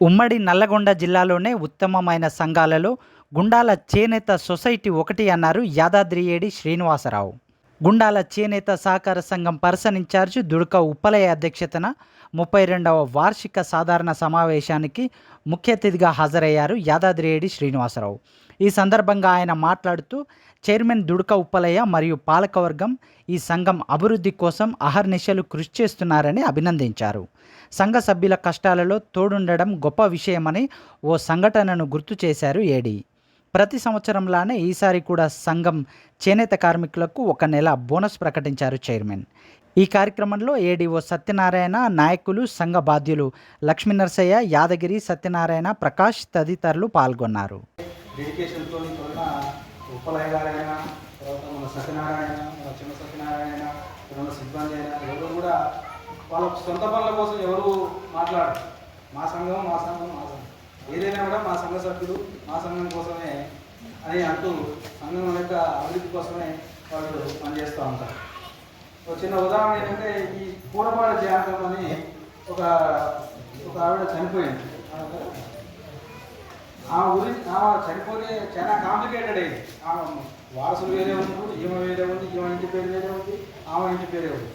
ఉమ్మడి నల్లగొండ జిల్లాలోనే ఉత్తమమైన సంఘాలలో గుండాల చేనేత సొసైటీ ఒకటి అన్నారు యాదాద్రి ఏడి శ్రీనివాసరావు. గుండాల చేనేత సహకార సంఘం పర్సన్ ఇన్ఛార్జ్ దుడుక ఉప్పలయ్య అధ్యక్షతన ముప్పై రెండవ వార్షిక సాధారణ సమావేశానికి ముఖ్య అతిథిగా హాజరయ్యారు యాదాద్రి ఏడి శ్రీనివాసరావు. ఈ సందర్భంగా ఆయన మాట్లాడుతూ చైర్మన్ దుడుక ఉప్పలయ్య మరియు పాలకవర్గం ఈ సంఘం అభివృద్ధి కోసం అహర్నిశలు కృషి చేస్తున్నారని అభినందించారు. సంఘ సభ్యుల కష్టాలలో తోడుండడం గొప్ప విషయమని ఓ సంఘటనను గుర్తు చేశారు ఏడి. ప్రతి సంవత్సరంలానే ఈసారి కూడా సంఘం చేనేత కార్మికులకు ఒక నెల బోనస్ ప్రకటించారు చైర్మన్. ఈ కార్యక్రమంలో ఏడీఓ సత్యనారాయణ నాయకులు సంఘ బాధ్యులు లక్ష్మీ నరసయ్య యాదగిరి సత్యనారాయణ ప్రకాష్ తదితరులు పాల్గొన్నారు. డెడికేషన్తో ఉన్న ఉప్పలయ్య గారైనా తర్వాత మన సత్యనారాయణ మన చిన్న సత్యనారాయణ మన సిబ్బంది అయినా ఎవరు కూడా వాళ్ళ సొంత పనుల కోసం ఎవరు మాట్లాడరు. మా సంఘం మా సంఘం మా సంఘం. ఏదైనా కూడా మా సంఘ సభ్యులు మా సంఘం కోసమే అని అంటూ సంఘం యొక్క అభివృద్ధి కోసమే వాళ్ళు పనిచేస్తూ ఉంటారు. ఒక చిన్న ఉదాహరణ ఏంటంటే ఈ కూరపాడ జాతకం అని ఒక ఒక ఆవిడ చనిపోయింది. ఆ ఊరి ఆ చనిపోతే చాలా కాంప్లికేటెడ్ అయింది ఆమె వారసులు వేరే ఉంది ఈమె వేరే ఉంది ఈమె ఇంటి పేరు వేరే ఉంది ఆమె ఇంటి పేరే ఉంది.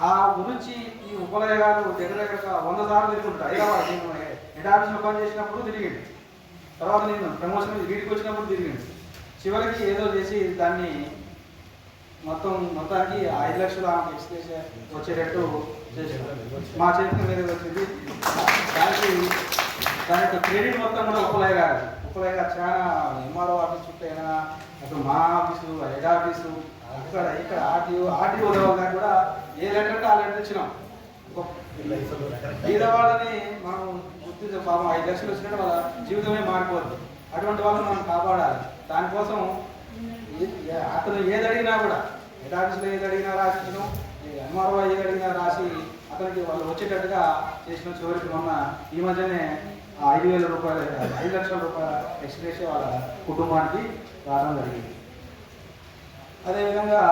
ఆ గురించి ఈ ఉపలయ గారు దగ్గర దగ్గర వంద సార్లు తిరుగుంటారు హైదరాబాద్ నేను హెడ్ పని చేసినప్పుడు తిరిగింది తర్వాత నేను ప్రమోషన్ వీటికి వచ్చినప్పుడు తిరిగింది చివరికి ఏదో చేసి దాన్ని మొత్తం మొత్తానికి ఐదు లక్షలు ఆమెకి ఎక్స్ప్రెస్ వచ్చేటట్టు చేశారు మా చేతికి మీద వచ్చింది. దానికి దాని యొక్క క్రెడిట్ మొత్తం కూడా ఉప్పలయ్య గారు ఉప్పలయ్య గారు చాలా ఎంఆర్ఓ ఆఫీస్ చుట్టూ అయినా అటు మా ఆఫీసు హెడ్ ఆఫీసు అక్కడ ఇక్కడ ఆర్టీఓ ఆర్టీఓ లెవెల్ కూడా ఏ లెటర్ ఆ లెటర్ ఇచ్చినాం మీద వాళ్ళని మనం గుర్తించే పాపం ఐదు లక్షలు వచ్చినట్టు వాళ్ళ జీవితమే మారిపోద్ది. అటువంటి వాళ్ళని మనం కాపాడాలి. దానికోసం అతను ఏది అడిగినా కూడా హెడ్ ఆఫీస్లో ఏది అడిగినా రాసినాం ఎంఆర్ఓ ఏది అడిగినా రాసి అతనికి వాళ్ళు వచ్చేటట్టుగా చేసిన చివరికి మొన్న ఈ మధ్యనే ఐదు వేల రూపాయలు ఐదు లక్షల రూపాయల ఎక్స్ప్రెస్ వాళ్ళ కుటుంబానికి రావడం జరిగింది. అదేవిధంగా